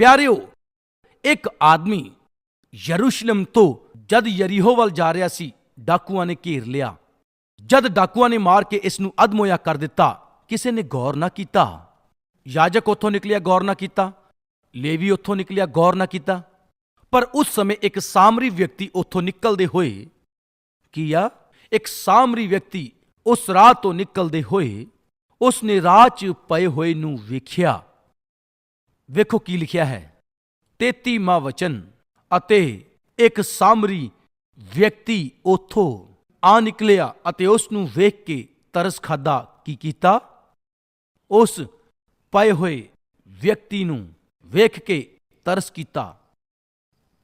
ਪਿਆਰਿਓ, ਇੱਕ ਆਦਮੀ ਯਰੂਸ਼ਲਮ ਤੋਂ ਜਦ ਯਰੀਹੋ ਵੱਲ ਜਾ ਰਿਹਾ ਸੀ, ਡਾਕੂਆਂ ਨੇ ਘੇਰ ਲਿਆ। ਜਦ ਡਾਕੂਆਂ ਨੇ ਮਾਰ ਕੇ ਇਸ ਨੂੰ ਅਧਮੋਇਆ ਕਰ ਦਿੱਤਾ, ਕਿਸੇ ਨੇ ਗੌਰ ਨਾ ਕੀਤਾ। ਯਾਜਕ ਉੱਥੋਂ ਨਿਕਲਿਆ, ਗੌਰ ਨਾ ਕੀਤਾ। ਲੇਵੀ ਉੱਥੋਂ ਨਿਕਲਿਆ, ਗੌਰ ਨਾ ਕੀਤਾ। ਪਰ ਉਸ ਸਮੇਂ ਇੱਕ ਸਾਮਰੀ ਵਿਅਕਤੀ ਉੱਥੋਂ ਨਿਕਲਦੇ ਹੋਏ ਕੀ ਆ ਇੱਕ ਸਾਮਰੀ ਵਿਅਕਤੀ ਉਸ ਰਾਹ ਤੋਂ ਨਿਕਲਦੇ ਹੋਏ ਉਸ ਨੇ ਰਾਹ 'ਚ ਪਏ ਹੋਏ ਨੂੰ ਵੇਖਿਆ। ਵੇਖੋ ਕੀ ਲਿਖਿਆ ਹੈ। 33ਵਾਂ ਵਚਨ, ਅਤੇ ਇੱਕ ਸਾਮਰੀ ਵਿਅਕਤੀ ਉਥੋਂ ਆ ਨਿਕਲਿਆ ਅਤੇ ਉਸ ਨੂੰ ਵੇਖ ਕੇ ਤਰਸ ਖਾਦਾ ਕੀ ਕੀਤਾ? ਉਸ ਪਏ ਹੋਏ ਵਿਅਕਤੀ ਨੂੰ ਵੇਖ ਕੇ ਤਰਸ ਕੀਤਾ।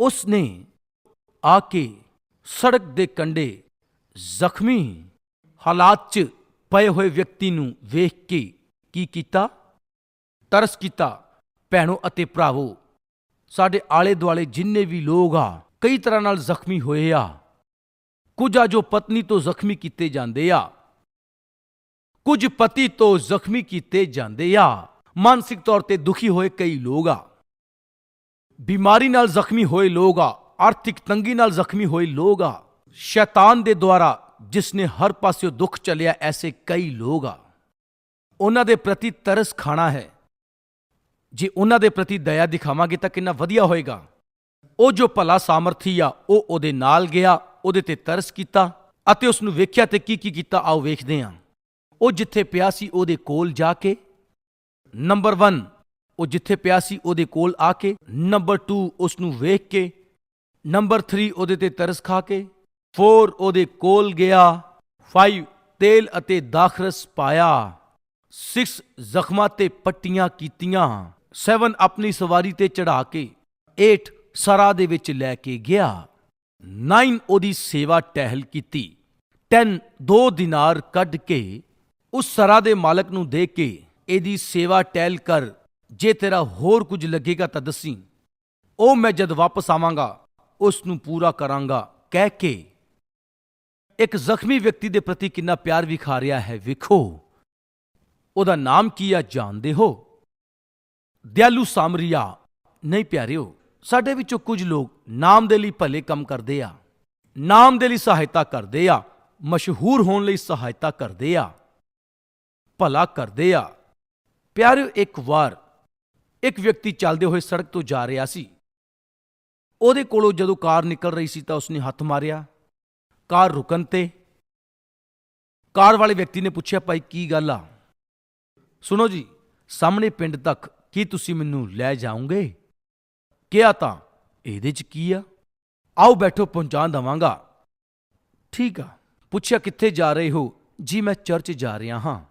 ਉਸ ਨੇ ਆ ਕੇ ਸੜਕ ਦੇ ਕੰਢੇ ਜ਼ਖਮੀ ਹਾਲਾਤ 'ਚ ਪਏ ਹੋਏ ਵਿਅਕਤੀ ਨੂੰ ਵੇਖ ਕੇ ਕੀ ਕੀਤਾ? ਤਰਸ ਕੀਤਾ। ਭੈਣੋ ਅਤੇ ਭਰਾਵੋ, ਸਾਡੇ ਆਲੇ ਦੁਆਲੇ ਜਿੰਨੇ ਵੀ ਲੋਕ ਆ, ਕਈ ਤਰ੍ਹਾਂ ਨਾਲ ਜ਼ਖਮੀ ਹੋਏ ਆ। ਕੁਝ ਆ ਜੋ ਪਤਨੀ ਤੋਂ ਜ਼ਖਮੀ ਕੀਤੇ ਜਾਂਦੇ ਆ। ਕੁਝ ਪਤੀ ਤੋਂ ਜ਼ਖਮੀ ਕੀਤੇ ਜਾਂਦੇ ਆ। ਮਾਨਸਿਕ ਤੌਰ ਤੇ ਦੁਖੀ ਹੋਏ ਕਈ ਲੋਕ ਆ। ਬਿਮਾਰੀ ਨਾਲ ਜ਼ਖਮੀ ਹੋਏ ਲੋਕ ਆ। ਆਰਥਿਕ ਤੰਗੀ ਨਾਲ ਜ਼ਖਮੀ ਹੋਏ ਲੋਕ ਆ। ਸ਼ੈਤਾਨ ਦੇ ਦੁਆਰਾ ਜਿਸ ਨੇ ਹਰ ਪਾਸਿਓਂ ਦੁੱਖ ਚੱਲਿਆ ਐਸੇ ਕਈ ਲੋਕ ਆ। ਉਹਨਾਂ ਦੇ ਪ੍ਰਤੀ ਤਰਸ ਖਾਣਾ ਹੈ। ਜੇ ਉਹਨਾਂ ਦੇ ਪ੍ਰਤੀ ਦਇਆ ਦਿਖਾਵਾਂਗੇ ਤਾਂ ਕਿੰਨਾ ਵਧੀਆ ਹੋਏਗਾ। ਉਹ ਜੋ ਭਲਾ ਸਾਮਰਥੀ ਆ, ਉਹ ਉਹਦੇ ਨਾਲ ਗਿਆ, ਉਹਦੇ ਤੇ ਤਰਸ ਕੀਤਾ ਅਤੇ ਉਸ ਨੂੰ ਵੇਖਿਆ ਤੇ ਕੀ ਕੀ ਕੀਤਾ, ਆਓ ਵੇਖਦੇ ਹਾਂ। ਉਹ ਜਿੱਥੇ ਪਿਆ ਸੀ, ਉਹਦੇ ਕੋਲ ਜਾ ਕੇ। ਨੰਬਰ 1 ਉਹ ਜਿੱਥੇ ਪਿਆ ਸੀ, ਉਹਦੇ ਕੋਲ ਆ ਕੇ। ਨੰਬਰ 2 ਉਸ ਨੂੰ ਵੇਖ ਕੇ। ਨੰਬਰ 3 ਉਹਦੇ ਤੇ ਤਰਸ ਖਾ ਕੇ। 4 ਉਹਦੇ ਕੋਲ ਗਿਆ। 5 ਤੇਲ ਅਤੇ ਦਾਖਰਸ ਪਾਇਆ। 6 ਜ਼ਖਮਾਂ ਤੇ ਪੱਟੀਆਂ ਕੀਤੀਆਂ। 7 ਆਪਣੀ ਸਵਾਰੀ ਤੇ ਚੜਾ ਕੇ 8 ਸਰਾ ਦੇ ਵਿੱਚ ਲੈ ਕੇ ਗਿਆ। 9 ਉਹਦੀ ਸੇਵਾ ਟਹਿਲ ਕੀਤੀ। 10 ਦੋ ਦਿਨਾਰ ਕੱਢ ਕੇ ਉਸ ਸਰਾ ਦੇ ਮਾਲਕ ਨੂੰ ਦੇ ਕੇ ਇਹਦੀ ਸੇਵਾ ਟਹਿਲ ਕਰ, ਜੇ ਤੇਰਾ ਹੋਰ ਕੁਝ ਲੱਗੇਗਾ ਤਾਂ ਦੱਸੀ। ਉਹ ਮੈਂ ਜਦ ਵਾਪਸ ਆਵਾਂਗਾ, ਉਸ ਨੂੰ ਪੂਰਾ ਕਰਾਂਗਾ, ਕਹਿ ਕੇ ਇੱਕ ਜ਼ਖਮੀ ਵਿਅਕਤੀ ਦੇ ਪ੍ਰਤੀ ਕਿੰਨਾ ਪਿਆਰ ਵਿਖਾ ਰਿਹਾ ਹੈ ਵੇਖੋ। ਉਹਦਾ ਨਾਮ ਕੀ ਆ ਜਾਣਦੇ ਹੋ? ਦਿਆਲੂ ਸਾਮਰੀਆ, ਨਹੀਂ ਪਿਆਰਿਓ, ਸਾਡੇ ਵਿੱਚੋਂ ਕੁਝ ਲੋਕ ਨਾਮ ਦੇ ਲਈ ਭਲੇ ਕੰਮ ਕਰਦੇ ਆ, ਨਾਮ ਦੇ ਲਈ ਸਹਾਇਤਾ ਕਰਦੇ ਆ, ਮਸ਼ਹੂਰ ਹੋਣ ਲਈ ਸਹਾਇਤਾ ਕਰਦੇ ਆ, ਭਲਾ ਕਰਦੇ ਆ। ਪਿਆਰਿਓ, ਇੱਕ ਵਾਰ ਇੱਕ ਵਿਅਕਤੀ ਚੱਲਦੇ ਹੋਏ ਸੜਕ ਤੋਂ ਜਾ ਰਿਹਾ ਸੀ। ਉਹਦੇ ਕੋਲੋਂ ਜਦੋਂ ਕਾਰ ਨਿਕਲ ਰਹੀ ਸੀ ਤਾਂ ਉਸਨੇ ਹੱਥ ਮਾਰਿਆ। ਕਾਰ ਰੁਕਣ ਤੇ ਕਾਰ ਵਾਲੇ ਵਿਅਕਤੀ ਨੇ ਪੁੱਛਿਆ, ਭਾਈ, ਕੀ ਗੱਲ ਆ? ਸੁਣੋ ਜੀ, ਸਾਹਮਣੇ ਪਿੰਡ ਤੱਕ ਕੀ ਤੁਸੀਂ ਮੈਨੂੰ ਲੈ ਜਾਓਗੇ? ਕਿਹਾ ਤਾਂ, ਇਹਦੇ 'ਚ ਕੀ ਆ? ਆਓ ਬੈਠੋ, ਪਹੁੰਚਾ ਦਵਾਂਗਾ। ਠੀਕ ਆ। ਪੁੱਛਿਆ ਕਿੱਥੇ ਜਾ ਰਹੇ ਹੋ? ਜੀ, ਮੈਂ ਚਰਚ ਜਾ ਰਿਹਾ ਹਾਂ।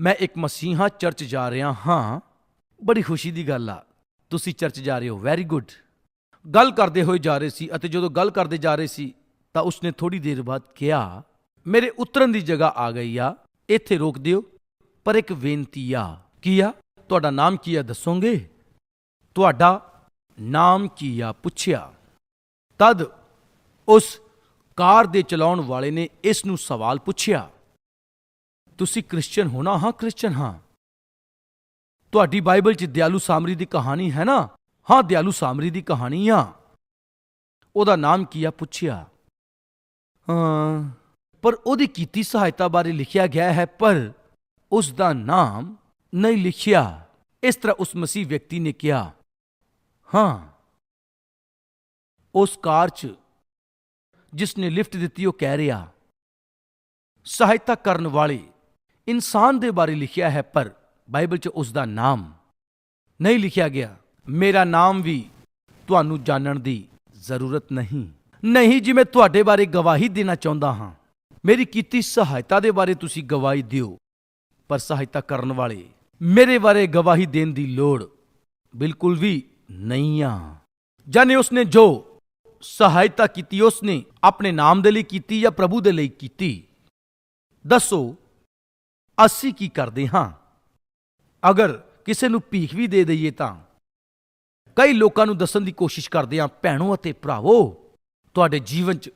ਮੈਂ ਇੱਕ ਮਸੀਹਾ ਚਰਚ ਜਾ ਰਿਹਾ ਹਾਂ। ਬੜੀ ਖੁਸ਼ੀ ਦੀ ਗੱਲ ਆ। ਤੁਸੀਂ ਚਰਚ ਜਾ ਰਹੇ ਹੋ। Very good. ਗੱਲ ਕਰਦੇ ਹੋਏ ਜਾ ਰਹੇ ਸੀ ਅਤੇ ਜਦੋਂ ਗੱਲ ਕਰਦੇ ਜਾ ਰਹੇ ਸੀ, ਤਾਂ ਉਸਨੇ ਥੋੜੀ ਦੇਰ ਬਾਅਦ ਕਿਹਾ, ਮੇਰੇ ਉਤਰਨ ਦੀ ਜਗ੍ਹਾ ਆ ਗਈ ਆ। ਇੱਥੇ ਰੋਕ ਦਿਓ। ਪਰ ਇੱਕ ਬੇਨਤੀ ਆ। ਕੀ ਆ? ਤੁਹਾਡਾ ਨਾਮ ਕੀ ਆ ਦੱਸੋਗੇ? ਤੁਹਾਡਾ ਨਾਮ ਕੀ ਆ ਪੁੱਛਿਆ। ਤਦ ਉਸ ਕਾਰ ਦੇ ਚਲਾਉਣ ਵਾਲੇ ਨੇ ਇਸ ਨੂੰ ਸਵਾਲ ਪੁੱਛਿਆ, ਤੁਸੀਂ ਕ੍ਰਿਸਚੀਅਨ ਹੋਣਾ ਹਾਂ ਕ੍ਰਿਸਚੀਅਨ ਹਾਂ। ਤੁਹਾਡੀ ਬਾਈਬਲ 'ਚ ਦਿਆਲੂ ਸਾਮਰੀ ਦੀ ਕਹਾਣੀ ਹੈ ਨਾ? ਹਾਂ, ਦਿਆਲੂ ਸਾਮਰੀ ਦੀ ਕਹਾਣੀ ਆ। ਉਹਦਾ ਨਾਮ ਕੀ ਆ ਪੁੱਛਿਆ? ਹਾਂ, ਪਰ ਉਹਦੀ ਕੀਤੀ ਸਹਾਇਤਾ ਬਾਰੇ ਲਿਖਿਆ ਗਿਆ ਹੈ, ਪਰ ਉਸ ਦਾ ਨਾਮ ਨਹੀਂ ਲਿਖਿਆ ਇਸ ਤਰ੍ਹਾਂ ਉਸ ਮਸੀਹ ਵਿਅਕਤੀ ਨੇ ਕਿਹਾ ਹਾਂ ਉਸ ਕਾਰ 'ਚ ਜਿਸ ਨੇ ਲਿਫਟ ਦਿੱਤੀ ਉਹ ਕਹਿ ਰਿਹਾ ਸਹਾਇਤਾ ਕਰਨ ਵਾਲੇ ਇਨਸਾਨ ਦੇ ਬਾਰੇ ਲਿਖਿਆ ਹੈ ਪਰ ਬਾਈਬਲ 'ਚ ਉਸ ਦਾ ਨਾਮ ਨਹੀਂ ਲਿਖਿਆ ਗਿਆ ਮੇਰਾ ਨਾਮ ਵੀ ਤੁਹਾਨੂੰ ਜਾਣਨ ਦੀ ਜ਼ਰੂਰਤ ਨਹੀਂ ਨਹੀਂ ਜੀ ਮੈਂ ਤੁਹਾਡੇ ਬਾਰੇ ਗਵਾਹੀ ਦੇਣਾ ਚਾਹੁੰਦਾ ਹਾਂ ਮੇਰੀ ਕੀਤੀ ਸਹਾਇਤਾ ਦੇ ਬਾਰੇ ਤੁਸੀਂ ਗਵਾਹੀ ਦਿਓ ਪਰ ਸਹਾਇਤਾ ਕਰਨ ਵਾਲੇ ਮੇਰੇ ਬਾਰੇ ਗਵਾਹੀ ਦੇਣ ਦੀ ਲੋੜ ਬਿਲਕੁਲ ਵੀ ਨਹੀਂ ਆ। ਜਾਨੇ ਉਸਨੇ ਜੋ ਸਹਾਇਤਾ ਕੀਤੀ, ਉਸਨੇ ਆਪਣੇ ਨਾਮ ਦੇ ਲਈ ਕੀਤੀ ਜਾਂ ਪ੍ਰਭੂ ਦੇ ਲਈ ਕੀਤੀ। ਦੱਸੋ, ਅਸੀਂ ਕੀ ਕਰਦੇ ਹਾਂ? ਅਗਰ ਕਿਸੇ ਨੂੰ ਭੀਖ ਵੀ ਦੇ ਦਈਏ ਤਾਂ? ਕਈ ਲੋਕਾਂ ਨੂੰ ਦੱਸਣ ਦੀ ਕੋਸ਼ਿਸ਼ ਕਰਦੇ ਹਾਂ, ਭੈਣੋ ਅਤੇ ਭਰਾਵੋ, ਤੁਹਾਡੇ ਜੀਵਨ 'ਚ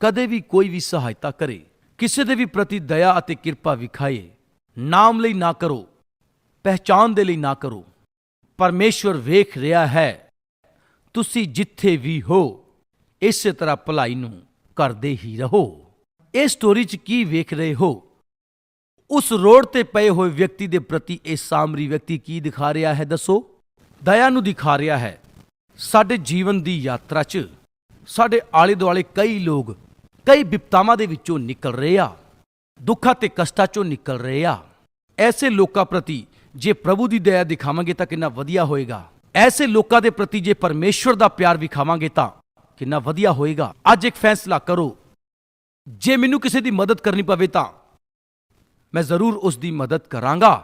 ਕਦੇ ਵੀ ਕੋਈ ਵੀ ਸਹਾਇਤਾ ਕਰੇ। ਕਿਸੇ ਦੇ ਵੀ ਪ੍ਰਤੀ ਦਇਆ ਅਤੇ ਕਿਰਪਾ ਵਿਖਾਏ। ਨਾਮ ਲਈ ਨਾ ਕਰੋ। ਪਹਿਚਾਨ ਦੇ ਲਈ ਨਾ ਕਰੋ। ਪਰਮੇਸ਼ਵਰ ਵੇਖ ਰਿਹਾ ਹੈ, ਤੁਸੀਂ ਜਿੱਥੇ ਵੀ ਹੋ, ਇਸੇ ਤਰ੍ਹਾਂ ਭਲਾਈ ਨੂੰ ਕਰਦੇ ਹੀ ਰਹੋ। ਇਹ ਸਟੋਰੀ 'ਚ ਕੀ ਵੇਖ ਰਹੇ ਹੋ? ਉਸ ਰੋਡ ਤੇ ਪਏ ਹੋਏ ਵਿਅਕਤੀ ਦੇ ਪ੍ਰਤੀ ਇਹ ਸਾਮਰੀ ਵਿਅਕਤੀ ਕੀ ਦਿਖਾ ਰਿਹਾ ਹੈ ਦੱਸੋ? ਦਇਆ ਨੂੰ ਦਿਖਾ ਰਿਹਾ ਹੈ। ਸਾਡੇ ਜੀਵਨ ਦੀ ਯਾਤਰਾ 'ਚ ਸਾਡੇ ਆਲੇ ਦੁਆਲੇ ਕਈ ਲੋਕ, ਕਈ ਵਿਪਤਾਵਾਂ ਦੇ ਵਿੱਚੋਂ ਨਿਕਲ ਰਹੇ ਆ, ਦੁੱਖਾਂ ਤੇ ਕਸ਼ਟਾਂ 'ਚੋਂ ਨਿਕਲ ਰਹੇ ਆ। ਐਸੇ ਲੋਕਾਂ ਪ੍ਰਤੀ ਜੇ ਪ੍ਰਭੂ ਦੀ ਦਇਆ ਦਿਖਾਵਾਂਗੇ ਤਾਂ ਕਿੰਨਾ ਵਧੀਆ ਹੋਏਗਾ। ਐਸੇ ਲੋਕਾਂ ਦੇ ਪ੍ਰਤੀ ਜੇ ਪਰਮੇਸ਼ਵਰ ਦਾ ਪਿਆਰ ਵਿਖਾਵਾਂਗੇ ਤਾਂ ਕਿੰਨਾ ਵਧੀਆ ਹੋਏਗਾ। ਅੱਜ ਇੱਕ ਫੈਸਲਾ ਕਰੋ। ਜੇ ਮੈਨੂੰ ਕਿਸੇ ਦੀ ਮਦਦ ਕਰਨੀ ਪਵੇ ਤਾਂ ਮੈਂ ਜ਼ਰੂਰ ਉਸ ਦੀ ਮਦਦ ਕਰਾਂਗਾ।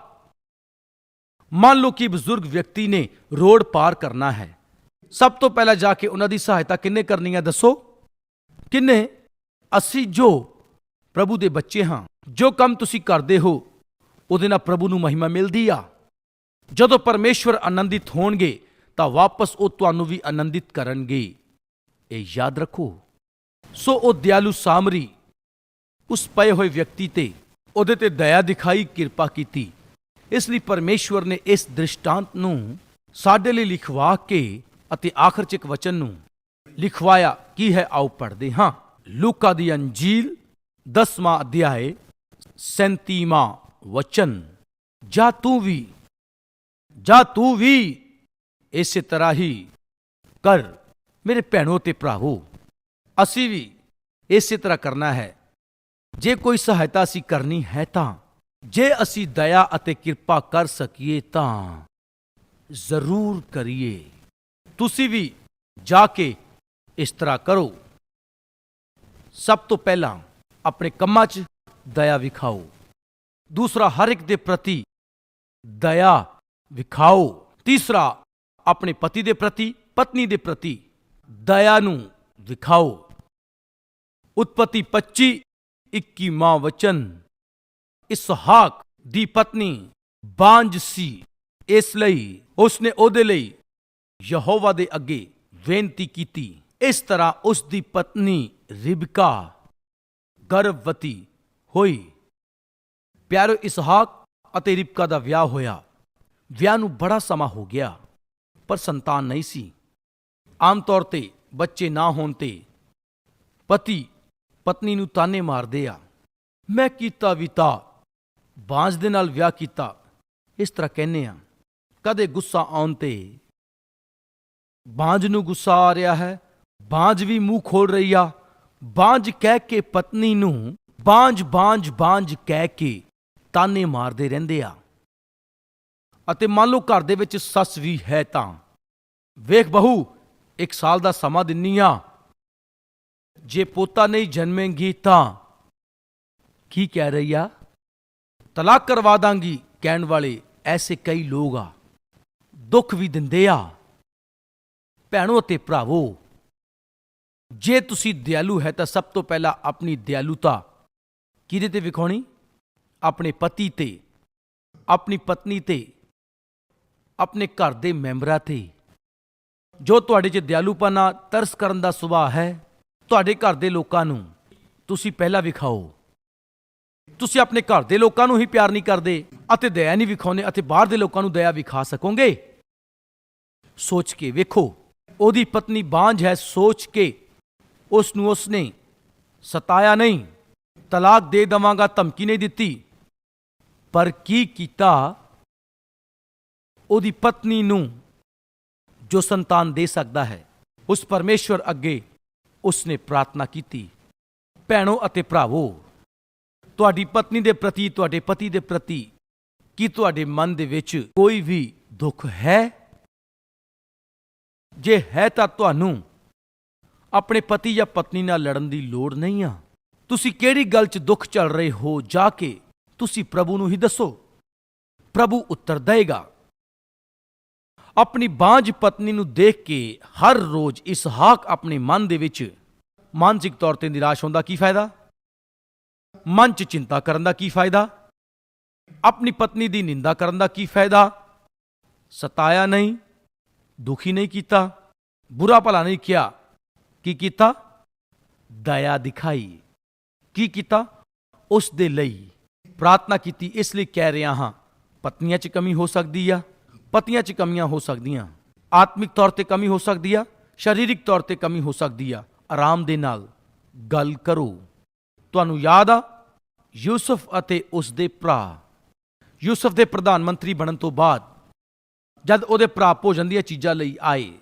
ਮੰਨ ਲਓ ਕਿ ਬਜ਼ੁਰਗ ਵਿਅਕਤੀ ਨੇ ਰੋਡ ਪਾਰ ਕਰਨਾ ਹੈ। ਸਭ ਤੋਂ ਪਹਿਲਾਂ ਜਾ ਕੇ ਉਹਨਾਂ ਦੀ ਸਹਾਇਤਾ ਕਿੰਨੇ ਕਰਨੀ ਹੈ ਦੱਸੋ? ਕਿੰਨੇ? ਅਸੀਂ ਜੋ ਪ੍ਰਭੂ ਦੇ ਬੱਚੇ ਹਾਂ, ਜੋ ਕੰਮ ਤੁਸੀਂ ਕਰਦੇ ਹੋ ਉਹਦੇ ਨਾਲ ਪ੍ਰਭੂ ਨੂੰ ਮਹਿਮਾ ਮਿਲਦੀ ਆ। ਜਦੋਂ ਪਰਮੇਸ਼ਵਰ ਆਨੰਦਿਤ ਹੋਣਗੇ, ਤਾਂ ਵਾਪਸ ਉਹ ਤੁਹਾਨੂੰ ਵੀ ਆਨੰਦਿਤ ਕਰਨਗੇ। ਇਹ ਯਾਦ ਰੱਖੋ। ਸੋ ਉਹ ਦਿਆਲੂ ਸਾਮਰੀ, ਉਸ ਪਏ ਹੋਏ ਵਿਅਕਤੀ ਤੇ ਉਹਦੇ ਤੇ ਦਇਆ ਦਿਖਾਈ, ਕਿਰਪਾ ਕੀਤੀ। ਇਸ ਲਈ ਪਰਮੇਸ਼ਵਰ ਨੇ ਇਸ ਦ੍ਰਿਸ਼ਟਾਂਤ ਨੂੰ ਸਾਡੇ ਲਈ ਲਿਖਵਾ ਕੇ ਅਤੇ ਆਖਰ ਚ ਇੱਕ ਵਚਨ ਨੂੰ ਲਿਖਵਾਇਆ, ਕੀ ਹੈ? ਆਓ ਪੜ੍ਹਦੇ ਹਾਂ। ਲੂਕਾ ਦੀ ਅੰਜੀਲ 10ਵਾਂ ਅਧਿਆਏ 37ਵਾਂ ਵਚਨ ਜਾ ਤੂੰ ਵੀ ਜਾ ਤੂੰ ਵੀ ਇਸੇ ਤਰ੍ਹਾਂ ਹੀ ਕਰ ਮੇਰੇ ਭੈਣੋ ਤੇ ਭਰਾਵੋ ਅਸੀਂ ਵੀ ਇਸੇ ਤਰ੍ਹਾਂ ਕਰਨਾ ਹੈ ਜੇ ਕੋਈ ਸਹਾਇਤਾ ਅਸੀਂ ਕਰਨੀ ਹੈ ਤਾਂ ਜੇ ਅਸੀਂ ਦਇਆ ਅਤੇ ਕਿਰਪਾ ਕਰ ਸਕੀਏ ਤਾਂ ਜ਼ਰੂਰ ਕਰੀਏ ਤੁਸੀਂ ਵੀ ਜਾ ਕੇ ਇਸ ਤਰ੍ਹਾਂ ਕਰੋ ਸਭ ਤੋਂ ਪਹਿਲਾਂ ਆਪਣੇ ਕੰਮਾਂ 'ਚ ਦਇਆ ਵਿਖਾਓ ਦੂਸਰਾ ਹਰ ਇੱਕ ਦੇ ਪ੍ਰਤੀ ਦਇਆ ਵਿਖਾਓ। ਤੀਸਰਾ, ਆਪਣੇ ਪਤੀ ਦੇ ਪ੍ਰਤੀ, ਪਤਨੀ ਦੇ ਪ੍ਰਤੀ ਦਇਆ ਨੂੰ ਵਿਖਾਓ। ਉਤਪਤੀ 25 21ਵਾਂ ਵਚਨ, ਇਸਹਾਕ ਦੀ ਪਤਨੀ ਬਾਂਝ ਸੀ, ਇਸ ਲਈ ਉਸਨੇ ਉਹਦੇ ਲਈ ਯਹੋਵਾ ਦੇ ਅੱਗੇ ਬੇਨਤੀ ਕੀਤੀ। ਇਸ ਤਰ੍ਹਾਂ ਉਸ ਦੀ ਪਤਨੀ ਰਿਬਕਾ ਗਰਭਵਤੀ ਹੋਈ। ਪਿਆਰੋ ਇਸਹਾਕ ਅਤੇ ਰਿਬਕਾ ਦਾ ਵਿਆਹ ਹੋਇਆ। ਵਿਆਹ ਨੂੰ ਬੜਾ ਸਮਾਂ ਹੋ ਗਿਆ, ਪਰ ਸੰਤਾਨ ਨਹੀਂ ਸੀ। ਆਮ ਤੌਰ ਤੇ ਬੱਚੇ ਨਾ ਹੋਣ ਤੇ ਪਤੀ ਪਤਨੀ ਨੂੰ ਤਾਨੇ ਮਾਰਦੇ ਆ। ਮੈਂ ਕੀਤਾ ਵੀ ਤਾਂ, ਬਾਂਝ ਦੇ ਨਾਲ ਵਿਆਹ ਕੀਤਾ, ਇਸ ਤਰ੍ਹਾਂ ਕਹਿੰਨੇ ਆ। ਕਦੇ ਗੁੱਸਾ ਆਉਣ ਤੇ ਬਾਂਝ ਨੂੰ ਗੁੱਸਾ ਆ ਰਿਹਾ ਹੈ, ਬਾਂਝ ਵੀ ਮੂੰਹ ਖੋਲ ਰਹੀ ਆ। ਬਾਂਝ ਕਹਿ ਕੇ ਪਤਨੀ ਨੂੰ ਬਾਂਝ ਬਾਂਝ ਬਾਂਝ ਕਹਿ ਕੇ ਤਾਨੇ ਮਾਰਦੇ ਰਹਿੰਦੇ ਆ। ਅਤੇ ਮੰਨ ਲਓ ਘਰ ਦੇ ਵਿੱਚ ਸੱਸ ਵੀ ਹੈ ਤਾਂ। ਵੇਖ ਬਹੂ, ਇੱਕ ਸਾਲ ਦਾ ਸਮਾਂ ਦਿੰਨੀ ਆ। ਜੇ ਪੋਤਾ ਨਹੀਂ ਜਨਮੇਗੀ ਤਾਂ ਕੀ ਕਹਿ ਰਹੀ ਆ? ਤਲਾਕ ਕਰਵਾ ਦਾਂਗੀ ਕਹਿਣ ਵਾਲੇ ਐਸੇ ਕਈ ਲੋਕ ਆ। ਦੁੱਖ ਵੀ ਦਿੰਦੇ ਆ। ਭੈਣੋ ਅਤੇ ਭਰਾਵੋ, ਜੇ ਤੁਸੀਂ ਦਿਆਲੂ ਹੈ ਤਾਂ ਸਭ ਤੋਂ ਪਹਿਲਾਂ ਆਪਣੀ ਦਿਆਲੂਤਾ ਕਿਹਦੇ ਤੇ ਵਿਖਾਉਣੀ? ਆਪਣੇ ਪਤੀ ਤੇ, ਆਪਣੀ ਪਤਨੀ ਤੇ, ਆਪਣੇ ਘਰ ਦੇ ਮੈਂਬਰਾਂ ਤੇ। ਜੋ ਤੁਹਾਡੇ 'ਚ ਦਿਆਲੂਪਨ ਤਰਸ ਕਰਨ ਦਾ ਸੁਭਾਅ ਹੈ, ਤੁਹਾਡੇ ਘਰ ਦੇ ਲੋਕਾਂ ਨੂੰ ਤੁਸੀਂ ਪਹਿਲਾਂ ਵਿਖਾਓ। ਤੁਸੀਂ ਆਪਣੇ ਘਰ ਦੇ ਲੋਕਾਂ ਨੂੰ ਹੀ ਪਿਆਰ ਨਹੀਂ ਕਰਦੇ ਅਤੇ ਦਇਆ ਨਹੀਂ ਵਿਖਾਉਂਦੇ ਅਤੇ ਬਾਹਰ ਦੇ ਲੋਕਾਂ ਨੂੰ ਦਇਆ ਵਿਖਾ ਸਕੋਗੇ? ਸੋਚ ਕੇ ਵੇਖੋ, ਉਹਦੀ ਪਤਨੀ ਬਾਂਝ ਹੈ, ਸੋਚ ਕੇ ਉਸ ਨੂੰ ਉਸਨੇ ਸਤਾਇਆ ਨਹੀਂ। ਤਲਾਕ ਦੇ ਦਵਾਂਗਾ, ਧਮਕੀ ਨਹੀਂ ਦਿੱਤੀ। ਪਰ ਕੀ ਕੀਤਾ? ਉਹਦੀ ਪਤਨੀ ਨੂੰ ਜੋ ਸੰਤਾਨ ਦੇ ਸਕਦਾ ਹੈ, ਉਸ ਪਰਮੇਸ਼ਵਰ ਅੱਗੇ ਉਸਨੇ ਪ੍ਰਾਰਥਨਾ ਕੀਤੀ। ਭੈਣੋ ਅਤੇ ਭਰਾਵੋ, ਤੁਹਾਡੀ ਪਤਨੀ ਦੇ ਪ੍ਰਤੀ, ਤੁਹਾਡੇ ਪਤੀ ਦੇ ਪ੍ਰਤੀ ਕੀ ਤੁਹਾਡੇ ਮਨ ਦੇ ਵਿੱਚ ਕੋਈ ਵੀ ਦੁੱਖ ਹੈ? ਜੇ ਹੈ ਤਾਂ ਤੁਹਾਨੂੰ ਆਪਣੇ ਪਤੀ ਜਾਂ ਪਤਨੀ ਨਾਲ ਲੜਨ ਦੀ ਲੋੜ ਨਹੀਂ ਆ। ਤੁਸੀਂ ਕਿਹੜੀ ਗੱਲ 'ਚ ਦੁੱਖ ਚੱਲ ਰਹੇ ਹੋ? ਜਾ ਕੇ ਤੁਸੀਂ ਪ੍ਰਭੂ ਨੂੰ ਹੀ ਦੱਸੋ। ਪ੍ਰਭੂ ਉੱਤਰ ਦੇਗਾ ਆਪਣੀ ਬਾਂਝ ਪਤਨੀ ਨੂੰ ਦੇਖ ਕੇ ਹਰ ਰੋਜ਼ ਇਸ ਹਾਕ ਆਪਣੇ ਮਨ ਦੇ ਵਿੱਚ ਮਾਨਸਿਕ ਤੌਰ ਤੇ ਨਿਰਾਸ਼ ਹੋਣ ਦਾ ਕੀ ਫਾਇਦਾ? ਮਨ 'ਚ ਚਿੰਤਾ ਕਰਨ ਦਾ ਕੀ ਫਾਇਦਾ? ਆਪਣੀ ਪਤਨੀ ਦੀ ਨਿੰਦਾ ਕਰਨ ਦਾ ਕੀ ਫਾਇਦਾ? ਸਤਾਇਆ ਨਹੀਂ, ਦੁਖੀ ਨਹੀਂ ਕੀਤਾ, ਬੁਰਾ ਭਲਾ ਨਹੀਂ ਕਿਹਾ। ਕੀ ਕੀਤਾ? ਦਇਆ ਦਿਖਾਈ। ਕੀ ਕੀਤਾ? ਉਸ ਦੇ ਲਈ ਪ੍ਰਾਰਥਨਾ ਕੀਤੀ, ਇਸ ਲਈ ਕਹਿ ਰਿਹਾ ਹਾਂ, ਪਤਨੀਆਂ 'ਚ ਕਮੀ ਹੋ ਸਕਦੀ ਆ, ਪਤੀਆਂ 'ਚ ਕਮੀਆਂ ਹੋ ਸਕਦੀਆਂ। ਆਤਮਿਕ ਤੌਰ ਤੇ ਕਮੀ ਹੋ ਸਕਦੀ ਆ, ਸਰੀਰਿਕ ਤੌਰ ਤੇ ਕਮੀ ਹੋ ਸਕਦੀ ਆ। ਆਰਾਮ ਦੇ ਨਾਲ ਗੱਲ ਕਰੋ। ਤੁਹਾਨੂੰ ਯਾਦ ਆ, ਯੂਸਫ ਅਤੇ ਉਸ ਦੇ ਭਰਾ। ਯੂਸਫ ਦੇ ਪ੍ਰਧਾਨ ਮੰਤਰੀ ਬਣਨ ਤੋਂ ਬਾਅਦ ਜਦ ਉਹਦੇ ਭਰਾ ਭੋਜਨ ਦੀਆਂ ਚੀਜ਼ਾਂ ਲਈ ਆਏ,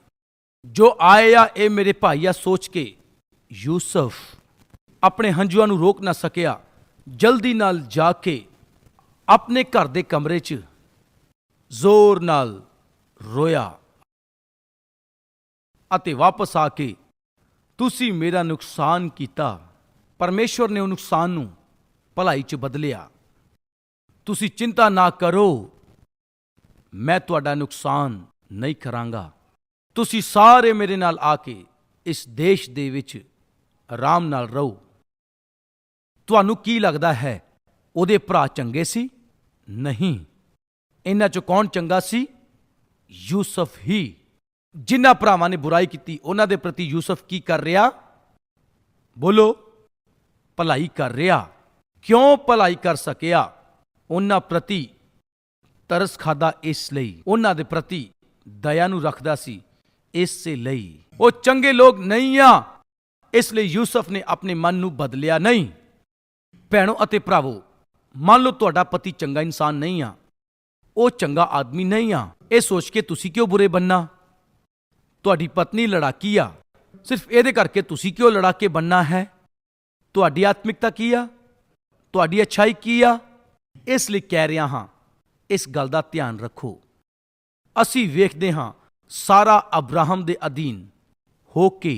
ਜੋ ਆਏ ਆ, ਇਹ ਮੇਰੇ ਭਾਈ ਆ ਸੋਚ ਕੇ ਯੂਸਫ ਆਪਣੇ ਹੰਝੂਆਂ ਨੂੰ ਰੋਕ ਨਾ ਸਕਿਆ। ਜਲਦੀ ਨਾਲ ਜਾ ਕੇ ਆਪਣੇ ਘਰ ਦੇ ਕਮਰੇ 'ਚ ਜ਼ੋਰ ਨਾਲ ਰੋਇਆ ਅਤੇ ਵਾਪਸ ਆ ਕੇ ਤੁਸੀਂ ਮੇਰਾ ਨੁਕਸਾਨ ਕੀਤਾ। ਪਰਮੇਸ਼ਵਰ ਨੇ ਉਹ ਨੁਕਸਾਨ ਨੂੰ ਭਲਾਈ 'ਚ ਬਦਲਿਆ। ਤੁਸੀਂ ਚਿੰਤਾ ਨਾ ਕਰੋ। ਮੈਂ ਤੁਹਾਡਾ ਨੁਕਸਾਨ ਨਹੀਂ ਕਰਾਂਗਾ। ਤੁਸੀਂ ਸਾਰੇ ਮੇਰੇ ਨਾਲ ਆ ਕੇ ਇਸ ਦੇਸ਼ ਦੇ ਵਿੱਚ ਆਰਾਮ ਨਾਲ ਰਹੋ। ਤੁਹਾਨੂੰ ਕੀ ਲੱਗਦਾ ਹੈ? ਉਹਦੇ ਭਰਾ ਚੰਗੇ ਸੀ? ਨਹੀਂ। ਇਹਨਾਂ ਚੋਂ ਕੌਣ ਚੰਗਾ ਸੀ? ਯੂਸਫ ਹੀ। ਜਿਨ੍ਹਾਂ ਭਰਾਵਾਂ ਨੇ ਬੁਰਾਈ ਕੀਤੀ, ਉਹਨਾਂ ਦੇ ਪ੍ਰਤੀ ਯੂਸਫ ਕੀ ਕਰ ਰਿਹਾ? ਬੋਲੋ, ਭਲਾਈ ਕਰ ਰਿਹਾ। ਕਿਉਂ ਭਲਾਈ ਕਰ ਸਕਿਆ? ਉਹਨਾਂ ਪ੍ਰਤੀ ਤਰਸ ਖਾਦਾ ਇਸ ਲਈ। ਉਹਨਾਂ ਦੇ ਪ੍ਰਤੀ ਦਇਆ ਨੂੰ ਰੱਖਦਾ ਸੀ ਇਸੇ ਲਈ। ਉਹ ਚੰਗੇ ਲੋਕ ਨਹੀਂ ਆ। ਇਸ ਲਈ ਯੂਸਫ ਨੇ ਆਪਣੇ ਮਨ ਨੂੰ ਬਦਲਿਆ ਨਹੀਂ। ਭੈਣੋ ਅਤੇ ਭਰਾਵੋ, ਮੰਨ ਲਓ ਤੁਹਾਡਾ ਪਤੀ ਚੰਗਾ ਇਨਸਾਨ ਨਹੀਂ ਆ, ਉਹ ਚੰਗਾ ਆਦਮੀ ਨਹੀਂ ਆ, ਇਹ ਸੋਚ ਕੇ ਤੁਸੀਂ ਕਿਉਂ ਬੁਰੇ ਬੰਨਾ ਤੁਹਾਡੀ ਪਤਨੀ ਲੜਾਕੀ ਆ, ਸਿਰਫ ਇਹਦੇ ਕਰਕੇ ਤੁਸੀਂ ਕਿਉਂ ਲੜਾਕੇ ਬੰਨਾ ਹੈ? ਤੁਹਾਡੀ ਆਤਮਿਕਤਾ ਕੀ ਆ? ਤੁਹਾਡੀ ਅੱਛਾਈ ਕੀ ਆ? ਇਸ ਲਈ ਕਹਿ ਰਿਹਾ ਹਾਂ, ਇਸ ਗੱਲ ਦਾ ਧਿਆਨ ਰੱਖੋ। ਅਸੀਂ ਵੇਖਦੇ ਹਾਂ ਸਾਰਾ ਅਬਰਾਹਮ ਦੇ ਅਧੀਨ ਹੋ ਕੇ